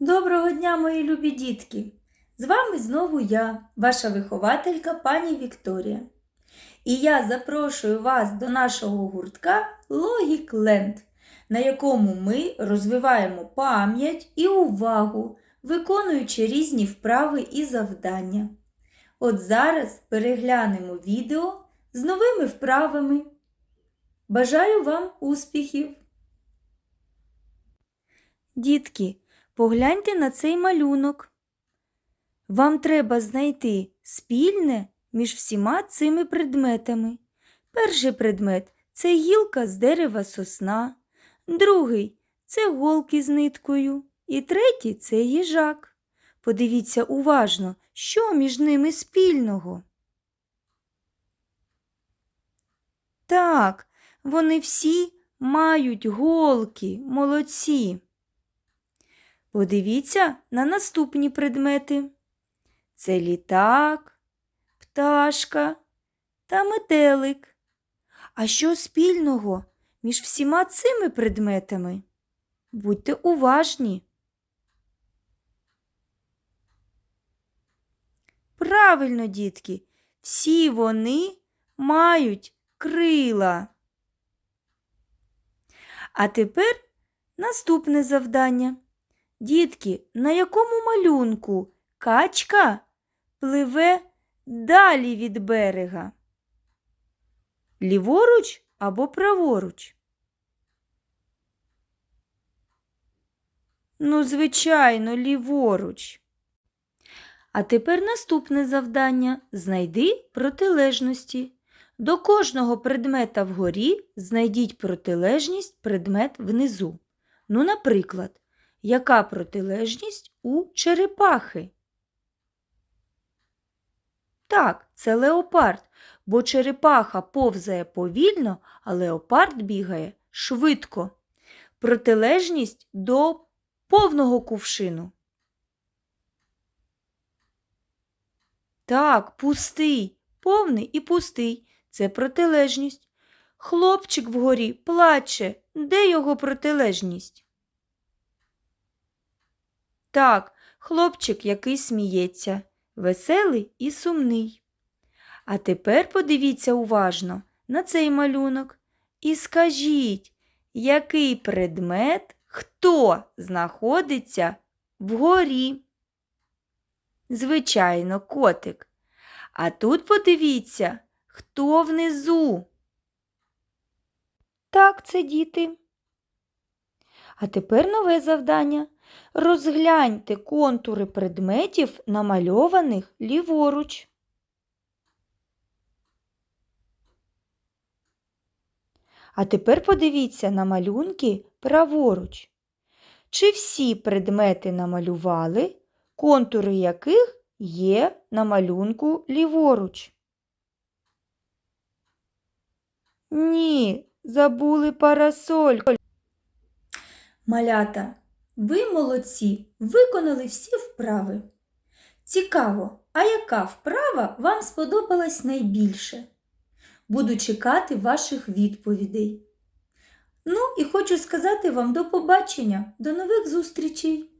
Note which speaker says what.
Speaker 1: Доброго дня, мої любі дітки! З вами знову я, ваша вихователька пані Вікторія. І я запрошую вас до нашого гуртка Логік Ленд, на якому ми розвиваємо пам'ять і увагу, виконуючи різні вправи і завдання. От зараз переглянемо відео з новими вправами. Бажаю вам успіхів! Дітки, погляньте на цей малюнок. Вам треба знайти спільне між всіма цими предметами. Перший предмет це гілка з дерева сосна, другий це голки з ниткою, і третій це їжак. Подивіться уважно, що між ними спільного. Так, вони всі мають голки, молодці. Подивіться на наступні предмети. Це літак, пташка та метелик. А що спільного між всіма цими предметами? Будьте уважні. Правильно, дітки, всі вони мають крила. А тепер наступне завдання. Дітки, на якому малюнку качка пливе далі від берега? Ліворуч або праворуч? Ну, звичайно, ліворуч. А тепер наступне завдання знайди протилежності. До кожного предмета вгорі знайдіть протилежність предмет внизу. Ну, наприклад, яка протилежність у черепахи? Так, це леопард, бо черепаха повзає повільно, а леопард бігає швидко. Протилежність до повного кувшину. Так, пустий, повний і пустий це протилежність. Хлопчик вгорі плаче. Де його протилежність? Так, хлопчик, який сміється, веселий і сумний. А тепер подивіться уважно на цей малюнок і скажіть, який предмет хто знаходиться вгорі? Звичайно, котик. А тут подивіться, хто внизу. Так, це діти. А тепер нове завдання. Розгляньте контури предметів, намальованих ліворуч. А тепер подивіться на малюнки праворуч. Чи всі предмети намалювали, контури яких є на малюнку ліворуч? Ні, забули парасольку. Малята, ви молодці, виконали всі вправи. Цікаво, а яка вправа вам сподобалась найбільше? Буду чекати ваших відповідей. Ну і хочу сказати вам до побачення, до нових зустрічей!